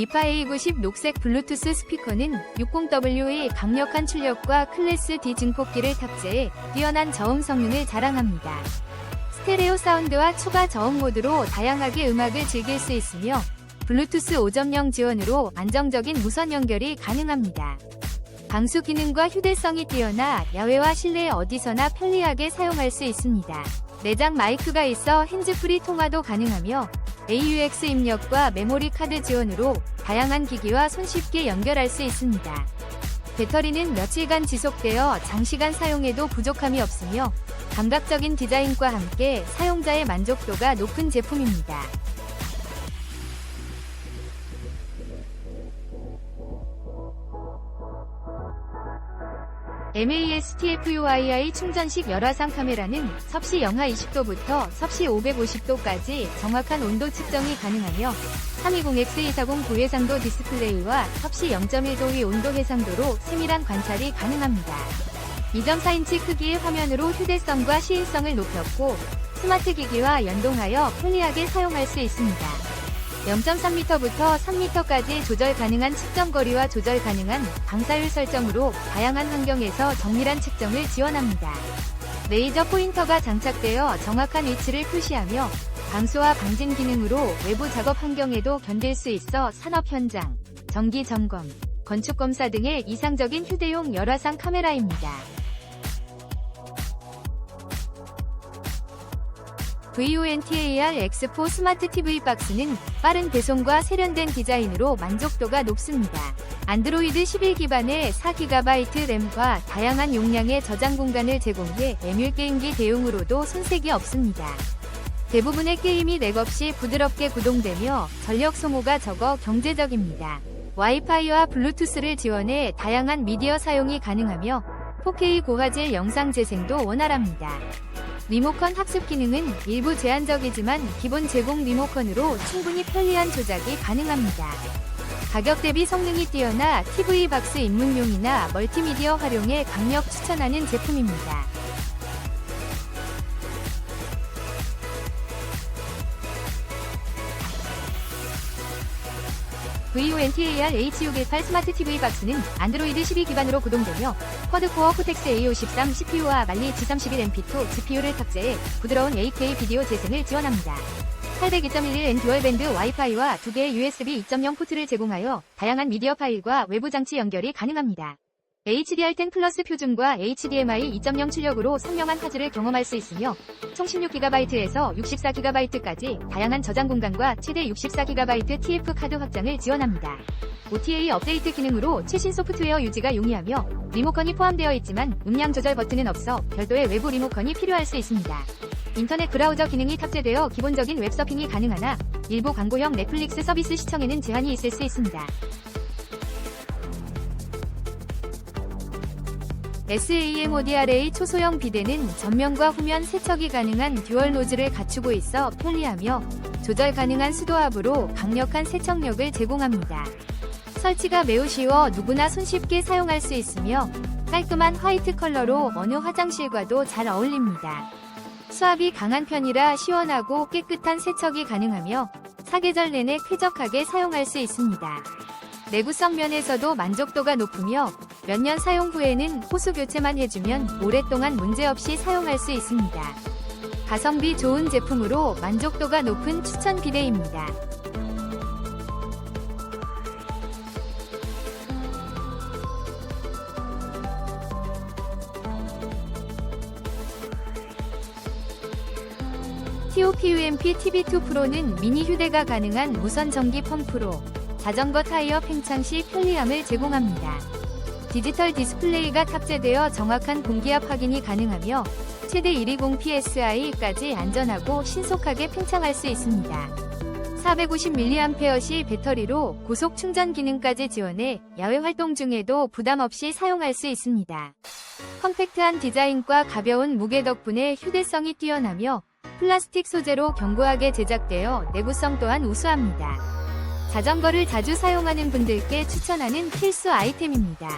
미파 A90 녹색 블루투스 스피커는 60W의 강력한 출력과 클래스 D 증폭기를 탑재해 뛰어난 저음 성능을 자랑합니다. 스테레오 사운드와 추가 저음 모드로 다양하게 음악을 즐길 수 있으며 블루투스 5.0 지원으로 안정적인 무선 연결이 가능합니다. 방수 기능과 휴대성이 뛰어나 야외와 실내 어디서나 편리하게 사용할 수 있습니다. 내장 마이크가 있어 핸즈프리 통화도 가능하며 AUX 입력과 메모리 카드 지원으로 다양한 기기와 손쉽게 연결할 수 있습니다. 배터리는 며칠간 지속되어 장시간 사용해도 부족함이 없으며 감각적인 디자인과 함께 사용자의 만족도가 높은 제품입니다. MASTFUII 충전식 열화상 카메라는 섭씨 영하 20도부터 섭씨 550도까지 정확한 온도 측정이 가능하며 320X240 고해상도 디스플레이와 섭씨 0.1도 위 온도 해상도로 세밀한 관찰이 가능합니다. 2.4인치 크기의 화면으로 휴대성과 시인성을 높였고 스마트 기기와 연동하여 편리하게 사용할 수 있습니다. 0.3m부터 3m까지 조절 가능한 측정 거리와 조절 가능한 방사율 설정으로 다양한 환경에서 정밀한 측정을 지원합니다. 레이저 포인터가 장착되어 정확한 위치를 표시하며 방수와 방진 기능으로 외부 작업 환경에도 견딜 수 있어 산업 현장, 정기 점검, 건축 검사 등의 이상적인 휴대용 열화상 카메라입니다. VONTAR X4 스마트 TV 박스는 빠른 배송과 세련된 디자인으로 만족도가 높습니다. 안드로이드 11 기반의 4GB 램과 다양한 용량의 저장 공간을 제공해 에뮬 게임기 대용으로도 손색이 없습니다. 대부분의 게임이 렉 없이 부드럽게 구동되며 전력 소모가 적어 경제적입니다. 와이파이와 블루투스를 지원해 다양한 미디어 사용이 가능하며 4K 고화질 영상 재생도 원활합니다. 리모컨 학습 기능은 일부 제한적이지만 기본 제공 리모컨으로 충분히 편리한 조작이 가능합니다. 가격 대비 성능이 뛰어나 TV 박스 입문용이나 멀티미디어 활용에 강력 추천하는 제품입니다. VONTAR H618 스마트 TV 박스는 안드로이드 12 기반으로 구동되며 쿼드코어 코텍스 A53 CPU와 말리 G31 MP2 GPU를 탑재해 부드러운 8K 비디오 재생을 지원합니다. 802.11n 듀얼밴드 와이파이와 2개의 USB 2.0 포트를 제공하여 다양한 미디어 파일과 외부 장치 연결이 가능합니다. HDR10 플러스 표준과 HDMI 2.0 출력으로 선명한 화질을 경험할 수 있으며 총 16GB에서 64GB까지 다양한 저장 공간과 최대 64GB TF 카드 확장을 지원합니다. OTA 업데이트 기능으로 최신 소프트웨어 유지가 용이하며 리모컨이 포함되어 있지만 음량 조절 버튼은 없어 별도의 외부 리모컨이 필요할 수 있습니다. 인터넷 브라우저 기능이 탑재되어 기본적인 웹서핑이 가능하나 일부 광고형 넷플릭스 서비스 시청에는 제한이 있을 수 있습니다. SAMODRA 초소형 비대는 전면과 후면 세척이 가능한 듀얼 노즐을 갖추고 있어 편리하며 조절 가능한 수도압으로 강력한 세척력을 제공합니다. 설치가 매우 쉬워 누구나 손쉽게 사용할 수 있으며 깔끔한 화이트 컬러로 어느 화장실과도 잘 어울립니다. 수압이 강한 편이라 시원하고 깨끗한 세척이 가능하며 사계절 내내 쾌적하게 사용할 수 있습니다. 내구성 면에서도 만족도가 높으며 몇 년 사용 후에는 호수 교체만 해주면 오랫동안 문제없이 사용할 수 있습니다. 가성비 좋은 제품으로 만족도가 높은 추천 비대입니다. TOPUMP TB2 프로는 미니 휴대가 가능한 무선 전기 펌프로 자전거 타이어 팽창 시 편리함을 제공합니다. 디지털 디스플레이가 탑재되어 정확한 공기압 확인이 가능하며 최대 120psi까지 안전하고 신속하게 팽창할 수 있습니다. 450mAh 배터리로 고속 충전 기능까지 지원해 야외 활동 중에도 부담 없이 사용할 수 있습니다. 컴팩트한 디자인과 가벼운 무게 덕분에 휴대성이 뛰어나며 플라스틱 소재로 견고하게 제작되어 내구성 또한 우수합니다. 자전거를 자주 사용하는 분들께 추천하는 필수 아이템입니다.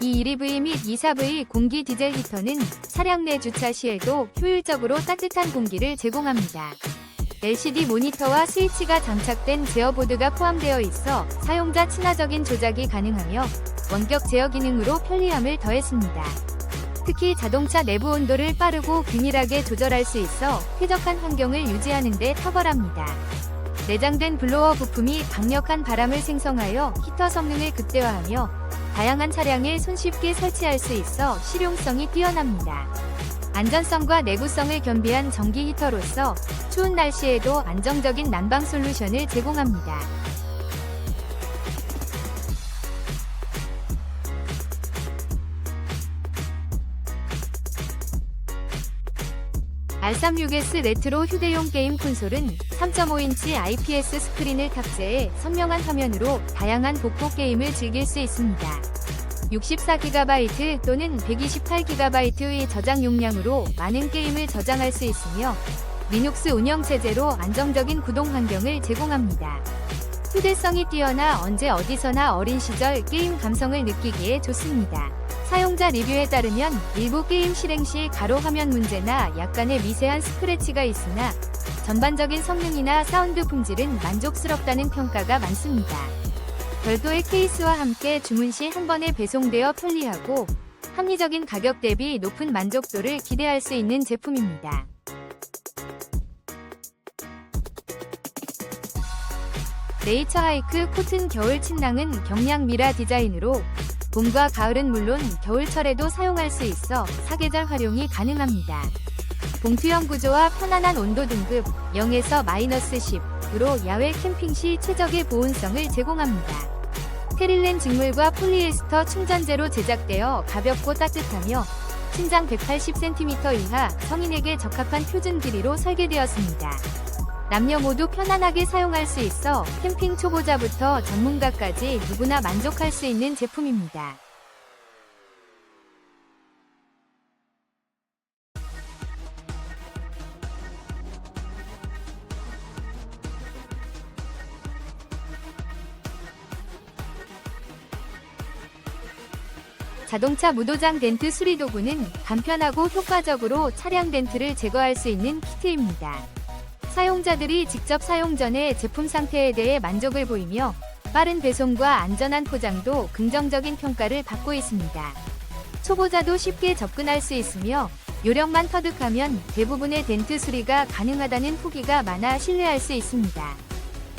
이 1EV 및 2.4V 공기 디젤 히터는 차량 내 주차 시에도 효율적으로 따뜻한 공기를 제공합니다. LCD 모니터와 스위치가 장착된 제어보드가 포함되어 있어 사용자 친화적인 조작이 가능하며 원격 제어 기능으로 편리함을 더했습니다. 특히 자동차 내부 온도를 빠르고 균일하게 조절할 수 있어 쾌적한 환경을 유지하는 데 탁월합니다. 내장된 블로어 부품이 강력한 바람을 생성하여 히터 성능을 극대화하며 다양한 차량에 손쉽게 설치할 수 있어 실용성이 뛰어납니다. 안전성과 내구성을 겸비한 전기 히터로서 추운 날씨에도 안정적인 난방 솔루션을 제공합니다. R36S 레트로 휴대용 게임 콘솔은 3.5인치 IPS 스크린을 탑재해 선명한 화면으로 다양한 복고 게임을 즐길 수 있습니다. 64GB 또는 128GB의 저장 용량으로 많은 게임을 저장할 수 있으며 리눅스 운영 체제로 안정적인 구동 환경을 제공합니다. 휴대성이 뛰어나 언제 어디서나 어린 시절 게임 감성을 느끼기에 좋습니다. 사용자 리뷰에 따르면 일부 게임 실행 시 가로 화면 문제나 약간의 미세한 스크래치가 있으나 전반적인 성능이나 사운드 품질은 만족스럽다는 평가가 많습니다. 별도의 케이스와 함께 주문 시 한 번에 배송되어 편리하고 합리적인 가격 대비 높은 만족도를 기대할 수 있는 제품입니다. 네이처 하이크 코튼 겨울 침낭은 경량 미라 디자인으로 봄과 가을은 물론 겨울철에도 사용할 수 있어 사계절 활용이 가능합니다. 봉투형 구조와 편안한 온도 등급 0에서 마이너스 10으로 야외 캠핑 시 최적의 보온성을 제공합니다. 테릴렌 직물과 폴리에스터 충전재로 제작되어 가볍고 따뜻하며 신장 180cm 이하 성인에게 적합한 표준 길이로 설계되었습니다. 남녀 모두 편안하게 사용할 수 있어 캠핑 초보자부터 전문가까지 누구나 만족할 수 있는 제품입니다. 자동차 무도장 덴트 수리 도구는 간편하고 효과적으로 차량 덴트를 제거할 수 있는 키트입니다. 사용자들이 직접 사용 전에 제품 상태에 대해 만족을 보이며 빠른 배송과 안전한 포장도 긍정적인 평가를 받고 있습니다. 초보자도 쉽게 접근할 수 있으며 요령만 터득하면 대부분의 덴트 수리가 가능하다는 후기가 많아 신뢰할 수 있습니다.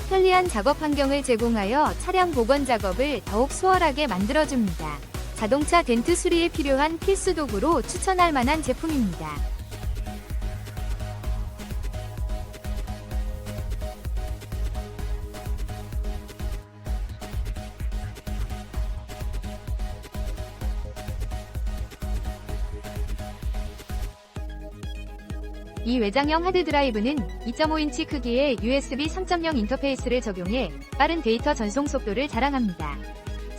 편리한 작업 환경을 제공하여 차량 복원 작업을 더욱 수월하게 만들어줍니다. 자동차 덴트 수리에 필요한 필수 도구로 추천할 만한 제품입니다. 이 외장형 하드드라이브는 2.5인치 크기의 USB 3.0 인터페이스를 적용해 빠른 데이터 전송 속도를 자랑합니다.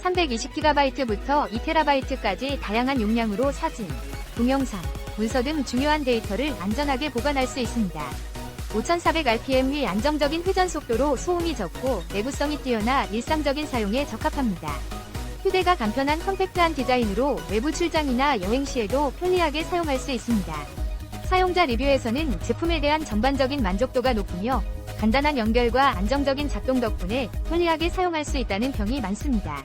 320GB부터 2TB까지 다양한 용량으로 사진, 동영상, 문서 등 중요한 데이터를 안전하게 보관할 수 있습니다. 5400rpm 의 안정적인 회전 속도로 소음이 적고 내구성이 뛰어나 일상적인 사용에 적합합니다. 휴대가 간편한 컴팩트한 디자인으로 외부 출장이나 여행 시에도 편리하게 사용할 수 있습니다. 사용자 리뷰에서는 제품에 대한 전반적인 만족도가 높으며 간단한 연결과 안정적인 작동 덕분에 편리하게 사용할 수 있다는 평이 많습니다.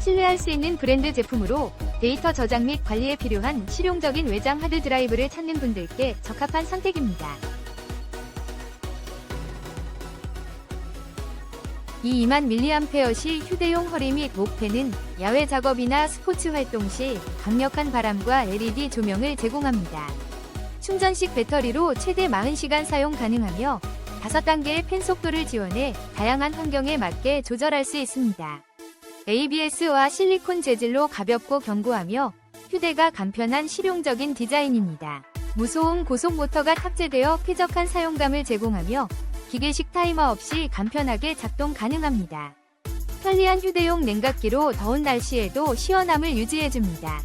신뢰할 수 있는 브랜드 제품으로 데이터 저장 및 관리에 필요한 실용적인 외장 하드 드라이브를 찾는 분들께 적합한 선택입니다. 이 2만 mAh 휴대용 허리 및 목패는 야외 작업이나 스포츠 활동 시 강력한 바람과 LED 조명을 제공합니다. 충전식 배터리로 최대 40시간 사용 가능하며 5단계의 팬 속도를 지원해 다양한 환경에 맞게 조절할 수 있습니다. ABS와 실리콘 재질로 가볍고 견고하며 휴대가 간편한 실용적인 디자인입니다. 무소음 고속 모터가 탑재되어 쾌적한 사용감을 제공하며 기계식 타이머 없이 간편하게 작동 가능합니다. 편리한 휴대용 냉각기로 더운 날씨에도 시원함을 유지해줍니다.